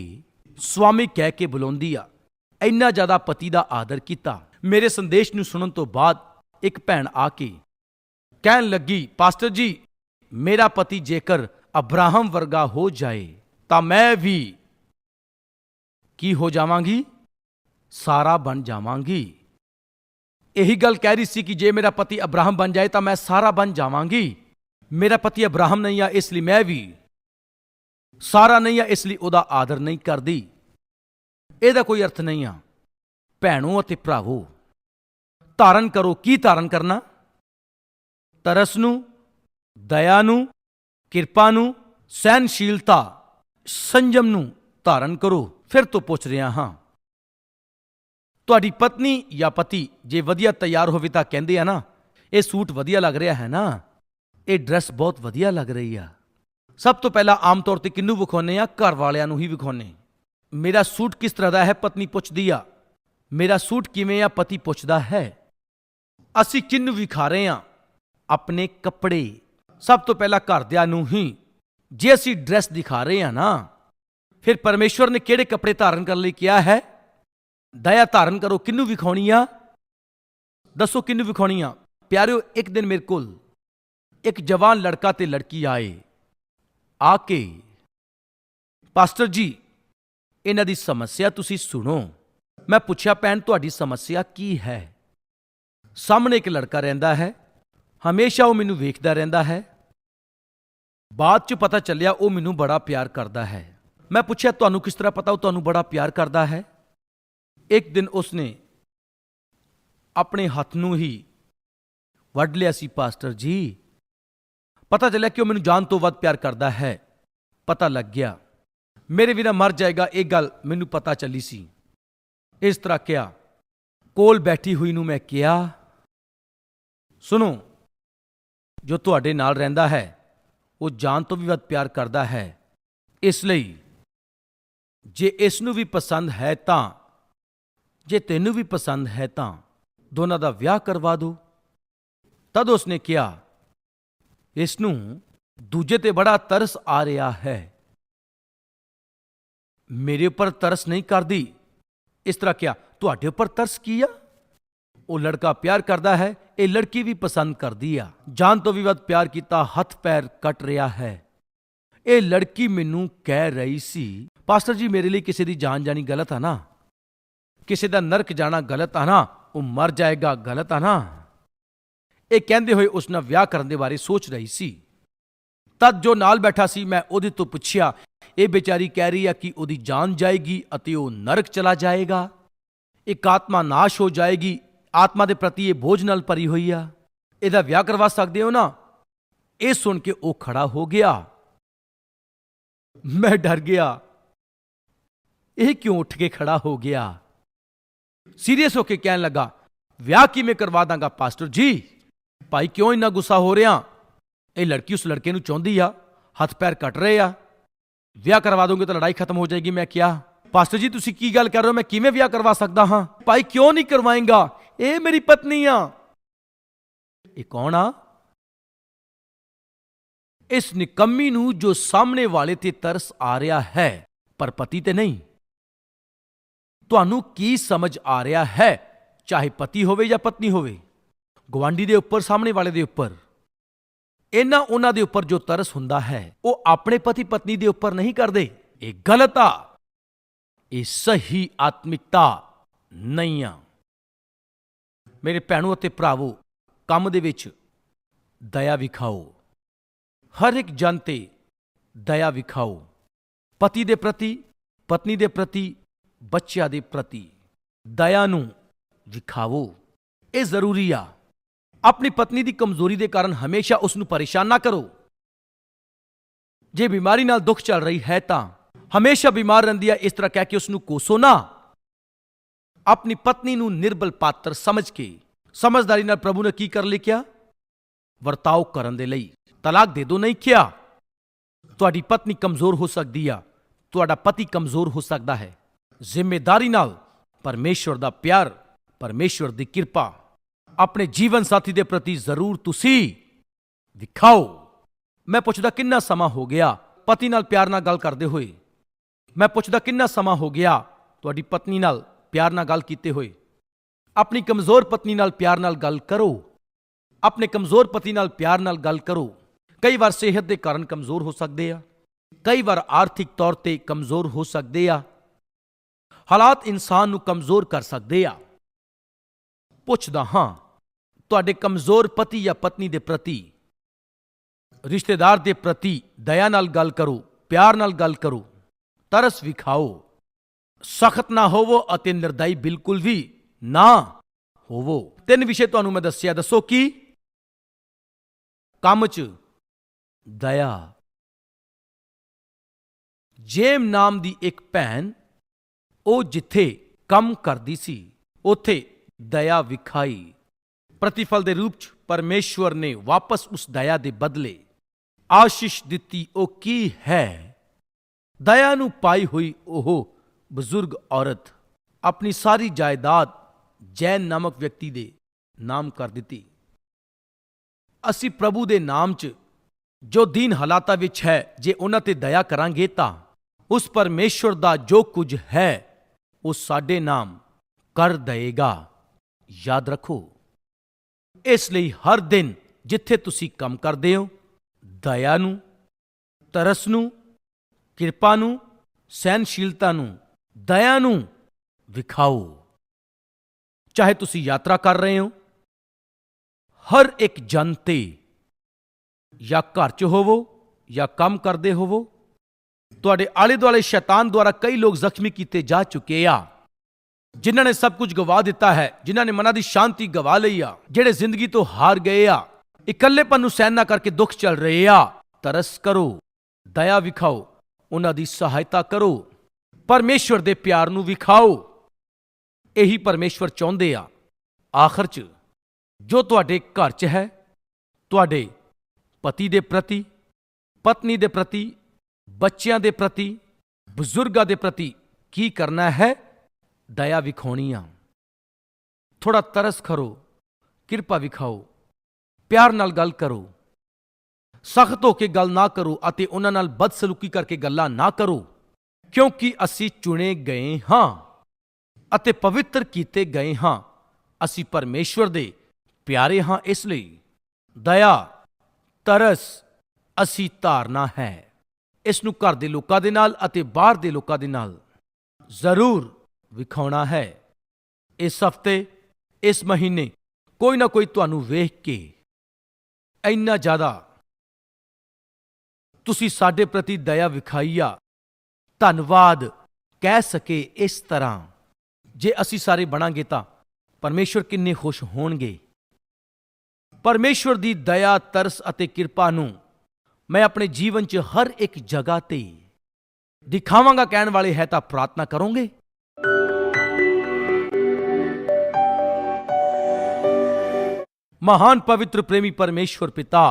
ਸਵਾਮੀ ਕਹਿ ਕੇ ਬੁਲਾਉਂਦੀ ਆ ਇੰਨਾ ਜ਼ਿਆਦਾ ਪਤੀ ਦਾ ਆਦਰ ਕੀਤਾ। ਮੇਰੇ ਸੰਦੇਸ਼ ਨੂੰ ਸੁਣਨ ਤੋਂ ਬਾਅਦ ਇੱਕ ਭੈਣ ਆ ਕੇ ਕਹਿਣ ਲੱਗੀ, ਪਾਸਟਰ ਜੀ, ਮੇਰਾ ਪਤੀ ਜੇਕਰ ਅਬਰਾਹਮ ਵਰਗਾ ਹੋ ਜਾਏ, ਤਾਂ ਮੈਂ ਵੀ ਕੀ ਹੋ ਜਾਵਾਂਗੀ? ਸਾਰਾ ਬਣ ਜਾਵਾਂਗੀ। ਇਹੀ ਗੱਲ ਕਹਿ ਰਹੀ ਸੀ ਕਿ ਜੇ ਮੇਰਾ ਪਤੀ ਅਬਰਾਹਮ ਬਣ ਜਾਏ, ਤਾਂ ਮੈਂ ਸਾਰਾ ਬਣ ਜਾਵਾਂਗੀ। ਮੇਰਾ ਪਤੀ ਅਬਰਾਹਮ ਨਹੀਂ ਆ, ਇਸ ਲਈ ਮੈਂ ਵੀ ਸਾਰਾ ਨਹੀਂ ਆ, ਇਸ ਲਈ ਉਹਦਾ ਆਦਰ ਨਹੀਂ ਕਰਦੀ। ਇਹਦਾ ਕੋਈ ਅਰਥ ਨਹੀਂ ਆ। ਭੈਣੋ ਅਤੇ ਭਰਾਵੋ, ਧਾਰਨ ਕਰੋ, ਕੀ ਧਾਰਨ ਕਰਨਾ? ਤਰਸ ਨੂੰ, ਦਇਆ ਨੂੰ, ਕਿਰਪਾ ਨੂੰ ਸਹਿਨਸ਼ੀਲਤਾ ਸੰਜਮ ਨੂੰ ਧਾਰਨ ਕਰੋ। ਫਿਰ ਤੋਂ ਪੁੱਛ ਰਿਹਾ ਹਾਂ। ਤੁਹਾਡੀ ਪਤਨੀ ਜਾਂ ਪਤੀ ਜੇ ਵਧੀਆ ਤਿਆਰ ਹੋਵੇ ਤਾਂ ਕਹਿੰਦੇ ਆ ਨਾ, ਇਹ ਸੂਟ ਵਧੀਆ ਲੱਗ ਰਿਹਾ ਹੈ ਨਾ? ਇਹ ਡਰੈਸ ਬਹੁਤ ਵਧੀਆ ਲੱਗ ਰਹੀ ਆ। ਸਭ ਤੋਂ ਪਹਿਲਾਂ ਆਮ ਤੌਰ ਤੇ ਕਿੰਨੂੰ ਵਿਖਾਉਨੇ ਆ? ਘਰ ਵਾਲਿਆਂ ਨੂੰ ਹੀ ਵਿਖਾਉਨੇ ਮੇਰਾ ਸੂਟ ਕਿਸ ਤਰ੍ਹਾਂ ਦਾ ਹੈ ਪਤਨੀ ਪੁੱਛਦੀ ਆ ਮੇਰਾ ਸੂਟ ਕਿਵੇਂ ਆ ਪਤੀ ਪੁੱਛਦਾ ਹੈ ਅਸੀਂ ਕਿੰਨੂੰ ਵਿਖਾ ਰਹੇ ਆ ਆਪਣੇ ਕੱਪੜੇ ਸਭ ਤੋਂ ਪਹਿਲਾਂ ਘਰਦਿਆਂ ਨੂੰ ਹੀ ਜੇ ਅਸੀਂ ਡਰੈਸ ਦਿਖਾ ਰਹੇ ਆ ਨਾ ਫਿਰ ਪਰਮੇਸ਼ਵਰ ਨੇ ਕਿਹੜੇ ਕੱਪੜੇ ਧਾਰਨ ਕਰਨ ਲਈ ਕਿਹਾ ਹੈ ਦਇਆ ਧਾਰਨ ਕਰੋ ਕਿੰਨੂੰ ਵਿਖਾਉਣੀ ਆ ਦੱਸੋ ਕਿੰਨੂੰ ਵਿਖਾਉਣੀ ਆ ਪਿਆਰਿਓ ਇੱਕ ਦਿਨ ਮੇਰੇ ਕੋਲ ਇੱਕ ਜਵਾਨ ਲੜਕਾ ਤੇ ਲੜਕੀ ਆਏ ਆ ਕੇ ਪਾਸਟਰ ਜੀ ਇਹਨਾਂ ਦੀ ਸਮੱਸਿਆ ਤੁਸੀਂ ਸੁਣੋ। ਮੈਂ ਪੁੱਛਿਆ, ਭੈਣ, ਤੁਹਾਡੀ ਸਮੱਸਿਆ ਕੀ ਹੈ? ਸਾਹਮਣੇ ਇੱਕ ਲੜਕਾ ਰਹਿੰਦਾ ਹੈ। ਹਮੇਸ਼ਾ ਉਹ ਮੈਨੂੰ ਵੇਖਦਾ ਰਹਿੰਦਾ ਹੈ। ਬਾਅਦ ਚ ਪਤਾ ਚੱਲਿਆ, ਉਹ ਮੈਨੂੰ ਬੜਾ ਪਿਆਰ ਕਰਦਾ ਹੈ। ਮੈਂ ਪੁੱਛਿਆ, ਤੁਹਾਨੂੰ ਕਿਸ ਤਰ੍ਹਾਂ ਪਤਾ ਉਹ ਤੁਹਾਨੂੰ ਬੜਾ ਪਿਆਰ ਕਰਦਾ ਹੈ? ਇੱਕ ਦਿਨ ਉਸਨੇ ਆਪਣੇ ਹੱਥ ਨੂੰ ਹੀ ਵੱਢ ਲਿਆ ਸੀ, ਪਾਸਟਰ ਜੀ, ਪਤਾ ਚੱਲਿਆ ਕਿ ਉਹ ਮੈਨੂੰ ਜਾਨ ਤੋਂ ਵੱਧ ਪਿਆਰ ਕਰਦਾ ਹੈ। ਪਤਾ ਲੱਗ ਗਿਆ। ਮੇਰੇ ਵੀਰਾ ਮਰ ਜਾਏਗਾ, ਇਹ ਗੱਲ ਮੈਨੂੰ ਪਤਾ ਚੱਲੀ ਸੀ। ਇਸ ਤਰ੍ਹਾਂ ਕਿਹਾ। ਕੋਲ ਬੈਠੀ ਹੋਈ ਨੂੰ ਮੈਂ ਕਿਹਾ, ਸੁਣੋ, ਜੋ ਤੁਹਾਡੇ ਨਾਲ ਰਹਿੰਦਾ ਹੈ, ਉਹ ਜਾਨ ਤੋਂ ਵੀ ਵੱਧ ਪਿਆਰ ਕਰਦਾ ਹੈ। ਇਸ ਲਈ, ਜੇ ਇਸ ਨੂੰ ਵੀ ਪਸੰਦ ਹੈ ਤਾਂ, ਜੇ ਤੈਨੂੰ ਵੀ ਪਸੰਦ ਹੈ ਤਾਂ ਦੋਨਾਂ ਦਾ ਵਿਆਹ ਕਰਵਾ ਦੋ ਤਦ ਉਸਨੇ ਕਿਹਾ, ਇਸ ਨੂੰ ਦੂਜੇ ਤੇ ਬੜਾ ਤਰਸ ਆ ਰਿਹਾ ਹੈ। ਮੇਰੇ ਉੱਪਰ ਤਰਸ ਨਹੀਂ ਕਰਦੀ। ਇਸ ਤਰ੍ਹਾਂ ਕਿਹਾ, ਤੁਹਾਡੇ ਉੱਪਰ ਤਰਸ ਕੀ ਆ? ਉਹ ਲੜਕਾ ਪਿਆਰ ਕਰਦਾ ਹੈ, ਇਹ ਲੜਕੀ ਵੀ ਪਸੰਦ ਕਰਦੀ ਆ। ਜਾਨ ਤੋਂ ਵੀ ਵੱਧ ਪਿਆਰ ਕੀਤਾ, ਹੱਥ ਪੈਰ ਕੱਟ ਰਿਹਾ ਹੈ। ਇਹ ਲੜਕੀ ਮੈਨੂੰ ਕਹਿ ਰਹੀ ਸੀ, ਪਾਸਟਰ ਜੀ, ਮੇਰੇ ਲਈ ਕਿਸੇ ਦੀ ਜਾਨ ਜਾਣੀ ਗਲਤ ਆ ਨਾ? ਕਿਸੇ ਦਾ ਨਰਕ ਜਾਣਾ ਗਲਤ ਆ ਨਾ? ਉਹ ਮਰ ਜਾਏਗਾ ਗਲਤ ਆ ਨਾ? ਇਹ ਕਹਿੰਦੇ ਹੋਏ ਉਸ ਨਾਲ ਵਿਆਹ ਕਰਨ ਦੇ ਬਾਰੇ ਸੋਚ ਰਹੀ ਸੀ। ਤਦ ਜੋ ਨਾਲ ਬੈਠਾ ਸੀ, ਮੈਂ ਉਹਦੇ ਤੋਂ ਪੁੱਛਿਆ ਇਹ ਵਿਚਾਰੀ ਕਹਿ ਰਹੀ ਆ ਕਿ ਉਹਦੀ ਜਾਨ ਜਾਏਗੀ ਅਤੇ ਉਹ ਨਰਕ ਚਲਾ ਜਾਏਗਾ। ਇੱਕ ਆਤਮਾ ਨਾਸ਼ ਹੋ ਜਾਏਗੀ। ਆਤਮਾ ਦੇ ਪ੍ਰਤੀ ਇਹ ਬੋਝ ਨਾਲ ਭਰੀ ਹੋਈ ਆ। ਇਹਦਾ ਵਿਆਹ ਕਰਵਾ ਸਕਦੇ ਹੋ ਨਾ? ਇਹ ਸੁਣ ਕੇ ਉਹ ਖੜਾ ਹੋ ਗਿਆ। ਮੈਂ ਡਰ ਗਿਆ। ਇਹ ਕਿਉਂ ਉੱਠ ਕੇ ਖੜਾ ਹੋ ਗਿਆ? ਸੀਰੀਅਸ ਹੋ ਕੇ ਕਹਿਣ ਲੱਗਾ, ਵਿਆਹ ਕਿਵੇਂ ਕਰਵਾ ਦਾਂਗਾ, ਪਾਸਟਰ ਜੀ? ਭਾਈ ਕਿਉਂ ਇੰਨਾ ਗੁੱਸਾ ਹੋ ਰਿਹਾ? ਇਹ ਲੜਕੀ ਉਸ ਲੜਕੇ ਨੂੰ ਚਾਹੁੰਦੀ ਆ। ਹੱਥ ਪੈਰ ਕੱਟ ਰਹੇ ਆ। ਵਿਆਹ ਕਰਵਾ ਦੋਗੇ ਤਾਂ ਲੜਾਈ ਖਤਮ ਹੋ ਜਾਏਗੀ। ਮੈਂ ਕਿਹਾ, ਪਾਸਟਰ ਜੀ, ਤੁਸੀਂ ਕੀ ਗੱਲ ਕਰ ਰਹੇ ਹੋ? ਮੈਂ ਕਿਵੇਂ ਵਿਆਹ ਕਰਵਾ ਸਕਦਾ ਹਾਂ? ਭਾਈ ਕਿਉਂ ਨਹੀਂ ਕਰਵਾਏਗਾ? ਇਹ ਮੇਰੀ ਪਤਨੀ ਆ। ਇਹ ਕੌਣ ਆ? ਇਸ ਨਿਕੰਮੀ ਨੂੰ ਜੋ ਸਾਹਮਣੇ ਵਾਲੇ ਤੇ ਤਰਸ ਆ ਰਿਹਾ ਹੈ, ਪਰ ਪਤੀ ਤੇ ਨਹੀਂ। ਤੁਹਾਨੂੰ ਕੀ ਸਮਝ ਆ ਰਿਹਾ ਹੈ? ਚਾਹੇ ਪਤੀ ਹੋਵੇ ਜਾਂ ਪਤਨੀ ਹੋਵੇ ਗਵਾਂਡੀ ਦੇ ਉੱਪਰ, ਸਾਹਮਣੇ ਵਾਲੇ ਦੇ ਉੱਪਰ। ਇਹਨਾਂ ਉਹਨਾਂ ਦੇ ਉੱਪਰ ਜੋ ਤਰਸ ਹੁੰਦਾ ਹੈ, ਉਹ ਆਪਣੇ ਪਤੀ ਪਤਨੀ ਦੇ ਉੱਪਰ ਨਹੀਂ ਕਰਦੇ। ਇਹ ਗਲਤ ਆ ਇਹ ਸਹੀ ਆਤਮਿਕਤਾ ਨਹੀਂ ਆ। ਮੇਰੇ ਭੈਣੋ ਅਤੇ ਭਰਾਵੋ, ਕੰਮ ਦੇ ਵਿੱਚ ਦਇਆ ਵਿਖਾਓ। ਹਰ ਇੱਕ ਜਨ ਤੇ ਦਇਆ ਵਿਖਾਓ। ਪਤੀ ਦੇ ਪ੍ਰਤੀ, ਪਤਨੀ ਦੇ ਪ੍ਰਤੀ, ਬੱਚਿਆਂ ਦੇ ਪ੍ਰਤੀ ਦਇਆ ਨੂੰ ਵਿਖਾਵੋ ਇਹ ਜ਼ਰੂਰੀ ਆ। ਆਪਣੀ ਪਤਨੀ ਦੀ ਕਮਜ਼ੋਰੀ ਦੇ ਕਾਰਨ ਹਮੇਸ਼ਾ ਉਸ ਨੂੰ ਪਰੇਸ਼ਾਨ ਨਾ ਕਰੋ। ਜੇ ਬਿਮਾਰੀ ਨਾਲ ਦੁੱਖ ਚੱਲ ਰਹੀ ਹੈ ਤਾਂ ਹਮੇਸ਼ਾ ਬਿਮਾਰ ਰਹਿੰਦੀ ਹੈ ਇਸ ਤਰ੍ਹਾਂ ਕਹਿ ਕੇ ਉਸ ਨੂੰ ਕੋਸੋ ਨਾ। ਆਪਣੀ ਪਤਨੀ ਨੂੰ ਨਿਰਬਲ ਪਾਤਰ ਸਮਝ ਕੇ, ਸਮਝਦਾਰੀ ਨਾਲ ਪ੍ਰਭੂ ਨੇ ਕੀ ਕਰ ਲਈ ਲਿਖਿਆ ਵਰਤਾਓ ਕਰਨ ਦੇ ਲਈ ਤਲਾਕ ਦੇ ਦੋ, ਨਹੀਂ ਕਿਹਾ। ਤੁਹਾਡੀ ਪਤਨੀ ਕਮਜ਼ੋਰ ਹੋ ਸਕਦੀ ਆ, ਤੁਹਾਡਾ ਪਤੀ ਕਮਜ਼ੋਰ ਹੋ ਸਕਦਾ ਹੈ। ਜ਼ਿੰਮੇਦਾਰੀ ਨਾਲ ਪਰਮੇਸ਼ਵਰ ਦਾ ਪਿਆਰ, ਪਰਮੇਸ਼ਵਰ ਦੀ ਕਿਰਪਾ। ਆਪਣੇ ਜੀਵਨ ਸਾਥੀ ਦੇ ਪ੍ਰਤੀ ਜ਼ਰੂਰ ਤੁਸੀਂ ਦਿਖਾਓ। ਮੈਂ ਪੁੱਛਦਾ, ਕਿੰਨਾ ਸਮਾਂ ਹੋ ਗਿਆ ਪਤੀ ਨਾਲ ਪਿਆਰ ਨਾਲ ਗੱਲ ਕਰਦੇ ਹੋਏ? ਮੈਂ ਪੁੱਛਦਾ, ਕਿੰਨਾ ਸਮਾਂ ਹੋ ਗਿਆ ਤੁਹਾਡੀ ਪਤਨੀ ਨਾਲ ਪਿਆਰ ਨਾਲ ਗੱਲ ਕੀਤੇ ਹੋਏ? ਆਪਣੀ ਕਮਜ਼ੋਰ ਪਤਨੀ ਨਾਲ ਪਿਆਰ ਨਾਲ ਗੱਲ ਕਰੋ। ਆਪਣੇ ਕਮਜ਼ੋਰ ਪਤੀ ਨਾਲ ਪਿਆਰ ਨਾਲ ਗੱਲ ਕਰੋ। ਕਈ ਵਾਰ ਸਿਹਤ ਦੇ ਕਾਰਨ ਕਮਜ਼ੋਰ ਹੋ ਸਕਦੇ ਆ। ਕਈ ਵਾਰ ਆਰਥਿਕ ਤੌਰ ਤੇ ਕਮਜ਼ੋਰ ਹੋ ਸਕਦੇ ਆ। ਹਾਲਾਤ ਇਨਸਾਨ ਨੂੰ ਕਮਜ਼ੋਰ ਕਰ ਸਕਦੇ ਆ। ਪੁੱਛਦਾ ਹਾਂ ਤੁਹਾਡੇ ਕਮਜ਼ੋਰ ਪਤੀ ਜਾਂ ਪਤਨੀ ਦੇ ਪ੍ਰਤੀ, ਰਿਸ਼ਤੇਦਾਰ ਦੇ ਪ੍ਰਤੀ ਦਇਆ ਨਾਲ ਗੱਲ ਕਰੋ, ਪਿਆਰ ਨਾਲ ਗੱਲ ਕਰੋ, ਤਰਸ ਵਿਖਾਓ ਸਖਤ ਨਾ ਹੋਵੋ ਅਤੇ ਨਿਰਦਈ ਬਿਲਕੁਲ ਵੀ ਨਾ ਹੋਵੋ। ਤਿੰਨ ਵਿਸ਼ੇ ਤੁਹਾਨੂੰ ਮੈਂ ਦੱਸਿਆ, ਦੱਸੋ ਕੀ? ਕੰਮ 'ਚ ਦਇਆ। ਜੇਮ ਨਾਮ ਦੀ ਇੱਕ ਭੈਣ, ਉਹ ਜਿੱਥੇ ਕੰਮ ਕਰਦੀ ਸੀ, ਉੱਥੇ ਦਇਆ ਵਿਖਾਈ। ਪ੍ਰਤੀਫਲ ਦੇ ਰੂਪ 'ਚ ਪਰਮੇਸ਼ਵਰ ਨੇ ਵਾਪਸ ਉਸ ਦਇਆ ਦੇ ਬਦਲੇ ਆਸ਼ੀਸ਼ ਦਿੱਤੀ ਉਹ ਕੀ ਹੈ ਦਇਆ ਨੂੰ ਪਾਈ ਹੋਈ ਉਹ ਬਜ਼ੁਰਗ ਔਰਤ ਆਪਣੀ ਸਾਰੀ ਜਾਇਦਾਦ ਜੈਨ ਨਾਮਕ ਵਿਅਕਤੀ ਦੇ ਨਾਮ ਕਰ ਦਿੱਤੀ ਅਸੀਂ ਪ੍ਰਭੂ ਦੇ ਨਾਮ 'ਚ ਜੋ ਦੀਨ ਹਾਲਾਤਾਂ ਵਿੱਚ ਹੈ ਜੇ ਉਹਨਾਂ ਤੇ ਦਇਆ ਕਰਾਂਗੇ ਤਾਂ ਉਸ ਪਰਮੇਸ਼ਵਰ ਦਾ ਜੋ ਕੁਝ ਹੈ ਉਹ ਸਾਡੇ ਨਾਮ ਕਰ ਦਏਗਾ ਯਾਦ ਰੱਖੋ ਇਸ ਲਈ ਹਰ ਦਿਨ ਜਿੱਥੇ ਤੁਸੀਂ ਕੰਮ ਕਰਦੇ ਹੋ, ਦਇਆ ਨੂੰ, ਤਰਸ ਨੂੰ, ਕਿਰਪਾ ਨੂੰ ਸਹਿਨਸ਼ੀਲਤਾ ਨੂੰ, ਦਇਆ ਨੂੰ ਵਿਖਾਓ। ਚਾਹੇ ਤੁਸੀਂ ਯਾਤਰਾ ਕਰ ਰਹੇ ਹੋ, ਹਰ ਇੱਕ ਜਨ ਤੇ ਜਾਂ ਘਰ 'ਚ ਹੋਵੋ ਜਾਂ ਕੰਮ ਕਰਦੇ ਹੋਵੋ, ਤੁਹਾਡੇ ਆਲੇ ਦੁਆਲੇ ਸ਼ੈਤਾਨ ਦੁਆਰਾ ਕਈ ਲੋਕ ਜ਼ਖਮੀ ਕੀਤੇ ਜਾ ਚੁੱਕੇ ਆ। ਜਿਨ੍ਹਾਂ ਨੇ ਸਭ ਕੁਝ ਗਵਾ ਦਿੱਤਾ ਹੈ, ਜਿਨ੍ਹਾਂ ਨੇ ਮਨਾਂ ਦੀ ਸ਼ਾਂਤੀ ਗਵਾ ਲਈ ਆ, ਜਿਹੜੇ ਜ਼ਿੰਦਗੀ ਤੋਂ ਹਾਰ ਗਏ ਆ, ਇਕੱਲੇਪਨ ਨੂੰ ਸਹਿਨ ਨਾ ਕਰਕੇ ਦੁੱਖ ਚੱਲ ਰਹੇ ਆ, ਤਰਸ ਕਰੋ, ਦਇਆ ਵਿਖਾਓ, ਉਹਨਾਂ ਦੀ ਸਹਾਇਤਾ ਕਰੋ, ਪਰਮੇਸ਼ਵਰ ਦੇ ਪਿਆਰ ਨੂੰ ਵਿਖਾਓ। ਇਹੀ ਪਰਮੇਸ਼ਵਰ ਚਾਹੁੰਦੇ ਆ। ਆਖਰ 'ਚ, ਜੋ ਤੁਹਾਡੇ ਘਰ 'ਚ ਹੈ, ਤੁਹਾਡੇ ਪਤੀ ਦੇ ਪ੍ਰਤੀ, ਪਤਨੀ ਦੇ ਪ੍ਰਤੀ, ਬੱਚਿਆਂ ਦੇ ਪ੍ਰਤੀ, ਬਜ਼ੁਰਗਾਂ ਦੇ ਪ੍ਰਤੀ ਕੀ ਕਰਨਾ ਹੈ? ਦਇਆ ਵਿਖਾਉਣੀ ਆ। ਥੋੜਾ ਤਰਸ ਕਰੋ, ਕਿਰਪਾ ਵਿਖਾਓ, ਪਿਆਰ ਨਾਲ ਗੱਲ ਕਰੋ। ਸਖਤ ਹੋ ਕੇ ਗੱਲ ਨਾ ਕਰੋ ਅਤੇ ਉਹਨਾਂ ਨਾਲ ਬਦਸਲੂਕੀ ਕਰਕੇ ਗੱਲਾਂ ਨਾ ਕਰੋ, ਕਿਉਂਕਿ ਅਸੀਂ ਚੁਣੇ ਗਏ ਹਾਂ ਅਤੇ ਪਵਿੱਤਰ ਕੀਤੇ ਗਏ ਹਾਂ। ਅਸੀਂ ਪਰਮੇਸ਼ਵਰ ਦੇ ਪਿਆਰੇ ਹਾਂ, ਇਸ ਲਈ ਦਇਆ, ਤਰਸ ਅਸੀਂ ਧਾਰਨਾ ਹੈ। ਇਸ ਨੂੰ ਘਰ ਦੇ ਲੋਕਾਂ ਦੇ ਨਾਲ ਅਤੇ ਬਾਹਰ ਦੇ ਲੋਕਾਂ ਦੇ ਨਾਲ ਜ਼ਰੂਰ ਵਿਖਾਉਣਾ ਹੈ। ਇਸ ਹਫ਼ਤੇ, ਇਸ ਮਹੀਨੇ ਕੋਈ ਨਾ ਕੋਈ ਤੁਹਾਨੂੰ ਵੇਖ ਕੇ ਇੰਨਾ ਜ਼ਿਆਦਾ ਤੁਸੀਂ ਸਾਡੇ ਪ੍ਰਤੀ ਦਇਆ ਵਿਖਾਈ ਆ ਧੰਨਵਾਦ ਕਹਿ ਸਕੇ ਇਸ ਤਰ੍ਹਾਂ। ਜੇ ਅਸੀਂ ਸਾਰੇ ਬਣਾਂਗੇ ਤਾਂ ਪਰਮੇਸ਼ਵਰ ਕਿੰਨੇ ਖੁਸ਼ ਹੋਣਗੇ। ਪਰਮੇਸ਼ਵਰ ਦੀ ਦਇਆ, ਤਰਸ ਅਤੇ ਕਿਰਪਾ ਨੂੰ ਮੈਂ ਆਪਣੇ ਜੀਵਨ 'ਚ ਹਰ ਇੱਕ ਜਗ੍ਹਾ ਤੇ ਦਿਖਾਵਾਂਗਾ। ਕਹਿਣ ਵਾਲੇ ਹੈ ਤਾਂ ਪ੍ਰਾਰਥਨਾ ਕਰੋਗੇ। ਮਹਾਨ ਪਵਿੱਤਰ ਪ੍ਰੇਮੀ ਪਰਮੇਸ਼ਵਰ ਪਿਤਾ,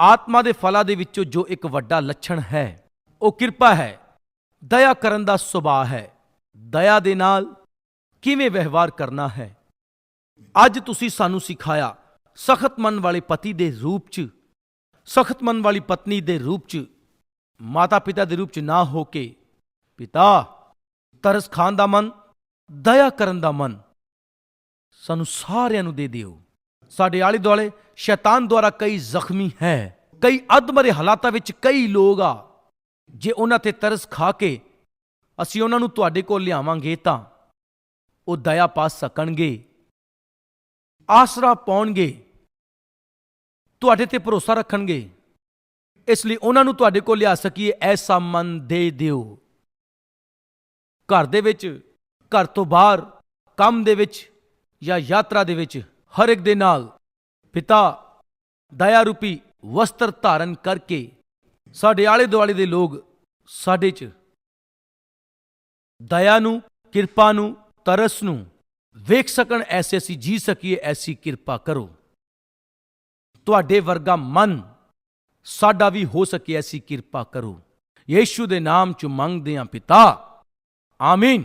ਆਤਮਾ ਦੇ ਫਲਾਂ ਦੇ ਵਿੱਚੋਂ ਜੋ ਇੱਕ ਵੱਡਾ ਲੱਛਣ ਹੈ, ਉਹ ਕਿਰਪਾ ਹੈ, ਦਇਆ ਕਰਨ ਦਾ ਸੁਭਾਅ ਹੈ। ਦਇਆ ਦੇ ਨਾਲ ਕਿਵੇਂ ਵਿਵਹਾਰ ਕਰਨਾ ਹੈ? ਅੱਜ ਤੁਸੀਂ ਸਾਨੂੰ ਸਿਖਾਇਆ ਸਖਤ ਮਨ ਵਾਲੇ ਪਤੀ ਦੇ ਰੂਪ 'ਚ ਸਖਤ ਮਨ ਵਾਲੀ ਪਤਨੀ ਦੇ ਰੂਪ 'ਚ ਮਾਤਾ ਪਿਤਾ ਦੇ ਰੂਪ 'ਚ ਨਾ ਹੋ ਕੇ, ਪਿਤਾ, ਤਰਸ ਖਾਨ ਦਾ ਮਨ, ਦਇਆ ਕਰਨ ਦਾ ਮਨ ਸਾਨੂੰ ਸਾਰਿਆਂ ਨੂੰ ਦੇ ਦਿਓ। ਸਾਡੇ ਆਲੇ ਦੁਆਲੇ ਸ਼ੈਤਾਨ ਦੁਆਰਾ ਕਈ ਜ਼ਖਮੀ ਹੈ, ਕਈ ਅਦਮਰੇ ਹਾਲਾਤਾਂ ਵਿੱਚ ਕਈ ਲੋਕ ਆ। ਜੇ ਉਹਨਾਂ ਤੇ ਤਰਸ ਖਾ ਕੇ ਅਸੀਂ ਉਹਨਾਂ ਨੂੰ ਤੁਹਾਡੇ ਕੋਲ ਲਿਆਵਾਂਗੇ ਤਾਂ ਉਹ ਦਇਆ ਪਾ ਸਕਣਗੇ, ਆਸਰਾ ਪਾਉਣਗੇ, ਤੁਹਾਡੇ ਤੇ ਭਰੋਸਾ ਰੱਖਣਗੇ। ਇਸ ਲਈ ਉਹਨਾਂ ਨੂੰ ਤੁਹਾਡੇ ਕੋਲ ਲਿਆ ਸਕੀਏ ਐਸਾ ਮਨ ਦੇ ਦਿਓ। ਘਰ ਦੇ ਵਿੱਚ, ਘਰ ਤੋਂ ਬਾਹਰ, ਕੰਮ ਦੇ ਵਿੱਚ ਜਾਂ ਯਾਤਰਾ ਦੇ ਵਿੱਚ ਹਰ ਇੱਕ ਦੇ ਨਾਲ ਪਿਤਾ ਦਇਆ ਰੂਪੀ ਵਸਤਰ ਧਾਰਨ ਕਰਕੇ ਸਾਡੇ ਆਲੇ ਦੁਆਲੇ ਦੇ ਲੋਕ ਸਾਡੇ 'ਚ ਦਇਆ ਨੂੰ, ਕਿਰਪਾ ਨੂੰ, ਤਰਸ ਨੂੰ ਵੇਖ ਸਕਣ, ਐਸੇ ਅਸੀਂ ਜੀ ਸਕੀਏ, ਐਸੀ ਕਿਰਪਾ ਕਰੋ। ਤੁਹਾਡੇ ਵਰਗਾ ਮਨ ਸਾਡਾ ਵੀ ਹੋ ਸਕੇ, ਐਸੀ ਕਿਰਪਾ ਕਰੋ। ਯੀਸ਼ੂ ਦੇ ਨਾਮ ਚ ਮੰਗਦੇ ਹਾਂ ਪਿਤਾ। ਆਮੀਨ।